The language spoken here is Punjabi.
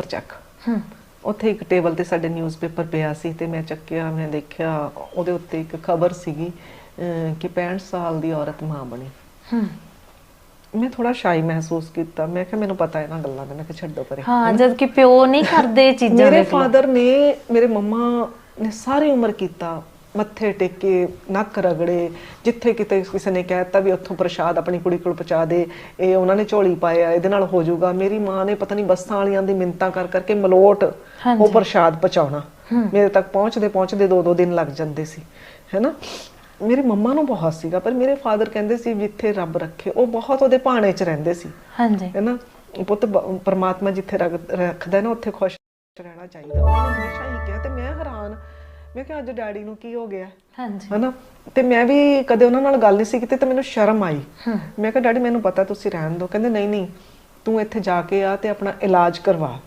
ਨਿਊਜ਼ਪੇਪਰ ਚੱਕ। ਹੂੰ। ਉੱਥੇ ਇੱਕ ਟੇਬਲ ਤੇ ਸਾਡੇ ਨਿਊਜ਼ਪੇਪਰ ਪਿਆ ਸੀ ਤੇ ਮੈਂ ਚੱਕਿਆ ਮੈਂ ਦੇਖਿਆ ਉਹਦੇ ਉੱਤੇ ਇੱਕ ਖਬਰ ਸੀਗੀ ਕਿ 65 ਸਾਲ ਦੀ ਔਰਤ ਮਾਂ ਬਣੀ। ਹੂੰ। ਮੈਂ ਥੋੜਾ ਸ਼ਾਈ ਮਹਿਸੂਸ ਕੀਤਾ। ਮੈਂ ਕਿਹਾ ਮੈਨੂੰ ਪਤਾ ਇਹਨਾਂ ਗੱਲਾਂ ਦਾ ਮੈਂ ਕਿਹਾ ਛੱਡੋ ਪਰੇ। ਹਾਂ ਜਦ ਕਿ ਪਿਓ ਨਹੀਂ ਕਰਦੇ ਚੀਜ਼ਾਂ ਮੇਰੇ। ਫਾਦਰ ਨੇ ਮੇਰੇ ਮੰਮਾ ਨੇ ਸਾਰੀ ਉਮਰ ਕੀਤਾ ਮੱਥੇ ਟੇਕੇ ਨੱਕ ਰਗੜੇ ਜਿੱਥੇ ਕਿਤੇ ਕਿਸੇ ਨੇ ਕਹਿਤਾ ਵੀ ਉੱਥੋਂ ਪ੍ਰਸ਼ਾਦ ਆਪਣੀ ਕੁੜੀ ਕੋਲ ਪਹੁੰਚਾ ਦੇ ਇਹ ਉਹਨਾਂ ਨੇ ਝੋਲੀ ਪਾਇਆ ਇਹਦੇ ਨਾਲ ਹੋ ਜਾਊਗਾ। ਮੇਰੀ ਮਾਂ ਨੇ ਪਤਾ ਨਹੀਂ ਬੱਸਾਂ ਵਾਲੀਆਂ ਦੀ ਮਿੰਤਾਂ ਕਰ ਕਰਕੇ ਮਲੋਟ। ਉਹ ਪ੍ਰਸ਼ਾਦ ਪਹੁੰਚਾਉਣਾ। ਮੇਰੇ ਤੱਕ ਪਹੁੰਚਦੇ ਪਹੁੰਚਦੇ ਦੋ ਦੋ ਦਿਨ ਲੱਗ ਜਾਂਦੇ ਸੀ ਹੈਨਾ? ਮੇਰੇ ਮੰਮਾ ਨੂੰ ਬਹੁਤ ਸੀਗਾ ਪਰ ਮੇਰੇ ਫਾਦਰ ਕਹਿੰਦੇ ਸੀ ਜਿੱਥੇ ਰੱਬ ਰੱਖੇ ਉਹ ਬਹੁਤ ਉਹਦੇ ਭਾਣੇ 'ਚ ਰਹਿੰਦੇ ਸੀ ਹਾਂਜੀ। ਹੈਨਾ? ਪੁੱਤ ਪਰਮਾਤਮਾ ਜਿੱਥੇ ਰੱਖ- ਰੱਖਦਾ ਨਾ ਉੱਥੇ ਖੁਸ਼ ਰਹਿਣਾ ਚਾਹੀਦਾ। ਉਹਨਾਂ ਹਮੇਸ਼ਾ ਹੀ ਕਿਹਾ ਤੇ ਮੈਂ ਹੈਰਾਨ ਮੈਂ ਕਿਹਾ ਅੱਜ ਡੈਡੀ ਨੂੰ ਕੀ ਹੋ ਗਿਆ? ਹਾਂਜੀ। ਹਨਾ? ਤੇ ਮੈਂ ਵੀ ਕਦੇ ਉਹਨਾਂ ਨਾਲ ਗੱਲ ਨਹੀਂ ਸੀ ਕੀਤੀ ਤੇ ਮੈਨੂੰ ਸ਼ਰਮ ਆਈ। ਮੈਂ ਕਿਹਾ ਡੈਡੀ ਮੈਨੂੰ ਪਤਾ ਤੁਸੀਂ ਰਹਿਣ ਦਿਓ। ਕਹਿੰਦੇ ਨਹੀਂ ਨਹੀਂ ਤੂੰ ਇੱਥੇ ਜਾ ਕੇ ਆ ਤੇ ਆਪਣਾ ਇਲਾਜ ਕਰਵਾ।